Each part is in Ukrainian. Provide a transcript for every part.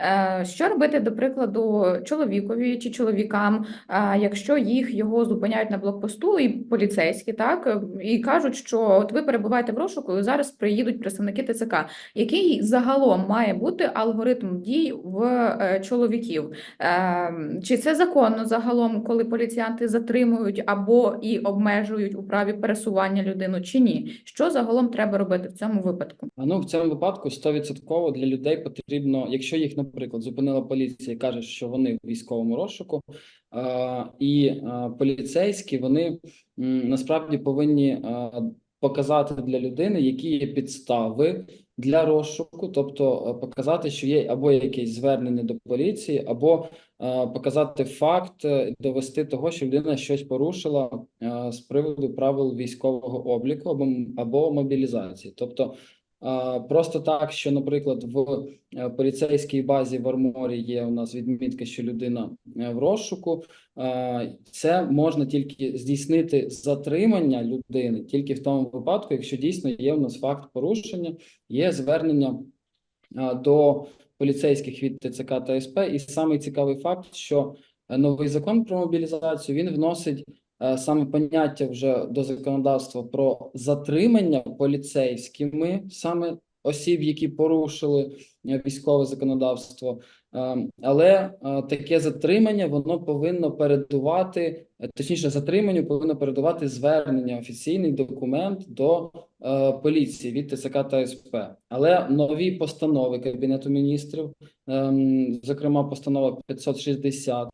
Е, Що робити, до прикладу, чоловікові чи чоловікам, е, якщо їх його зупиняють на блокпосту і поліцейські, так і кажуть, що от ви перебуваєте в розшуку, і зараз приїдуть представники ТЦК. Який загалом має бути алгоритм дій в е, чоловіків? Чи це законно загалом, коли поліціянти затримують або і обмежують у праві пересування людину, чи ні? Що загалом треба робити в цьому випадку? Ну, в цьому випадку 100% для людей потрібно, якщо їх, наприклад, зупинила поліція і каже, що вони в військовому розшуку, і поліцейські вони насправді повинні показати для людини, які є підстави для розшуку, тобто показати, що є або якесь звернення до поліції, або показати факт, е, довести того, що людина щось порушила з приводу правил військового обліку або, або мобілізації. Тобто Просто так, що, наприклад, в е, поліцейській базі в Арморі є у нас відмітка, що людина е, в розшуку. Це можна тільки здійснити затримання людини тільки в тому випадку, якщо дійсно є у нас факт порушення, є звернення до поліцейських від ТЦК та СП. І самий цікавий факт, що е, новий закон про мобілізацію він вносить саме поняття вже до законодавства про затримання поліцейськими саме осіб, які порушили е, військове законодавство. Е, Але е, таке затримання воно повинно передувати, е, точніше, затриманню повинно передувати звернення, офіційний документ до е, поліції від ТЦК та СП. Але нові постанови Кабінету міністрів, ем, зокрема постанова 560,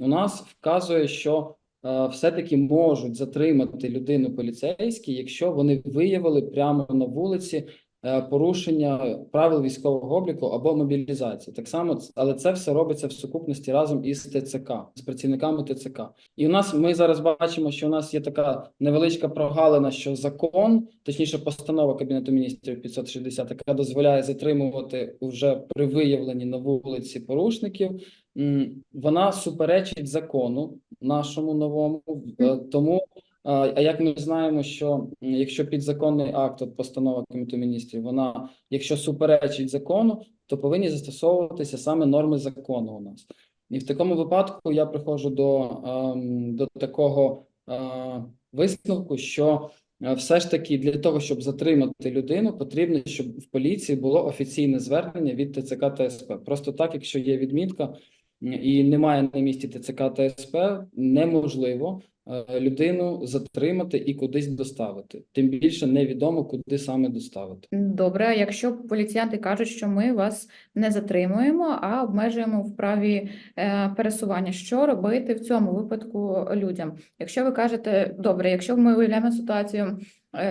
у нас вказує, що е, все-таки можуть затримати людину поліцейські, якщо вони виявили прямо на вулиці е, порушення правил військового обліку або мобілізації. Так само, але це все робиться в сукупності разом із ТЦК, з працівниками ТЦК. І у нас ми зараз бачимо, що у нас є така невеличка прогалина, що закон, точніше, постанова Кабінету міністрів 560, яка дозволяє затримувати вже при виявленні на вулиці порушників. Вона суперечить закону нашому новому, е, тому а а як ми знаємо, що якщо підзаконний акт, от постанова Кабінету міністрів, вона якщо суперечить закону, то повинні застосовуватися саме норми закону у нас. І в такому випадку я приходжу до, ем, до такого е, висновку, що е, все ж таки для того, щоб затримати людину, потрібно, щоб в поліції було офіційне звернення від ТЦК та СП. Просто так, якщо є відмітка і немає на місці ТЦК та СП, неможливо е, людину затримати і кудись доставити. Тим більше невідомо, куди саме доставити. Добре, якщо поліціянти кажуть, що ми вас не затримуємо, а обмежуємо в праві е, пересування, що робити в цьому випадку людям? Якщо ви кажете, добре, якщо ми уявляємо ситуацію,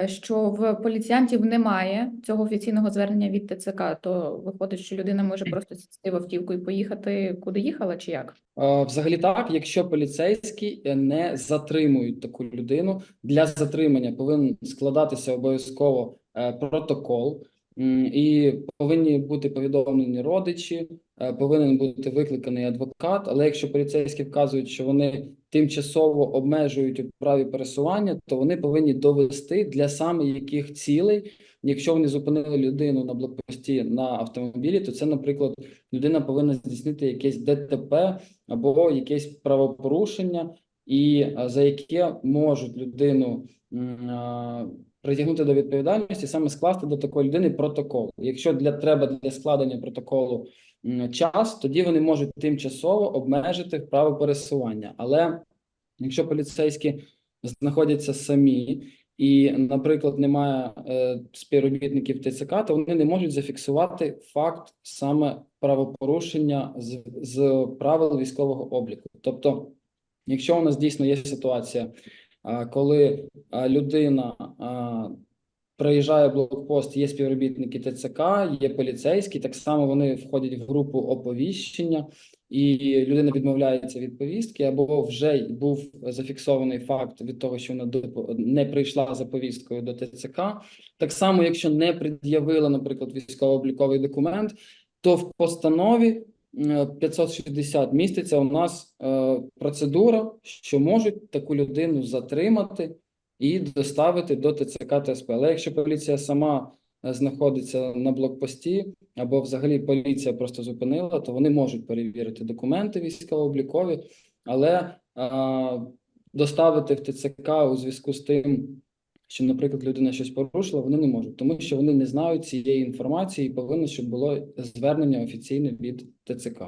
що в поліціянтів немає цього офіційного звернення від ТЦК, то виходить, що людина може просто сісти в автівку і поїхати, куди їхала, чи як? Е, Взагалі так, якщо поліцейські е, не затримують таку людину, для затримання повинен складатися обов'язково е, протокол, і повинні бути повідомлені родичі, е, повинен бути викликаний адвокат. Але якщо поліцейські вказують, що вони тимчасово обмежують у праві пересування, то вони повинні довести для саме яких цілей, якщо вони зупинили людину на блокпості на автомобілі, то це, наприклад, людина повинна здійснити якесь ДТП або якесь правопорушення, і за яке можуть людину а, притягнути до відповідальності, саме скласти до такої людини протокол. Якщо для треба для складення протоколу час, тоді вони можуть тимчасово обмежити право пересування. Але якщо поліцейські знаходяться самі. І, наприклад, немає е, співробітників ТЦК, то вони не можуть зафіксувати факт саме правопорушення з, з правил військового обліку. Тобто, якщо у нас дійсно є ситуація, коли людина проїжджає блокпост, є співробітники ТЦК, є поліцейські, так само вони входять в групу оповіщення, і людина відмовляється від повістки, або вже був зафіксований факт від того, що вона не прийшла за повісткою до ТЦК. Так само, якщо не пред'явила, наприклад, військово-обліковий документ, то в постанові 560 міститься у нас е, процедура, що можуть таку людину затримати і доставити до ТЦК та СП. Але якщо поліція сама е, знаходиться на блокпості, або взагалі поліція просто зупинила, то вони можуть перевірити документи військово-облікові, але доставити в ТЦК у зв'язку з тим, що, наприклад, людина щось порушила, вони не можуть, тому що вони не знають цієї інформації, і повинно, щоб було звернення офіційне від ТЦК.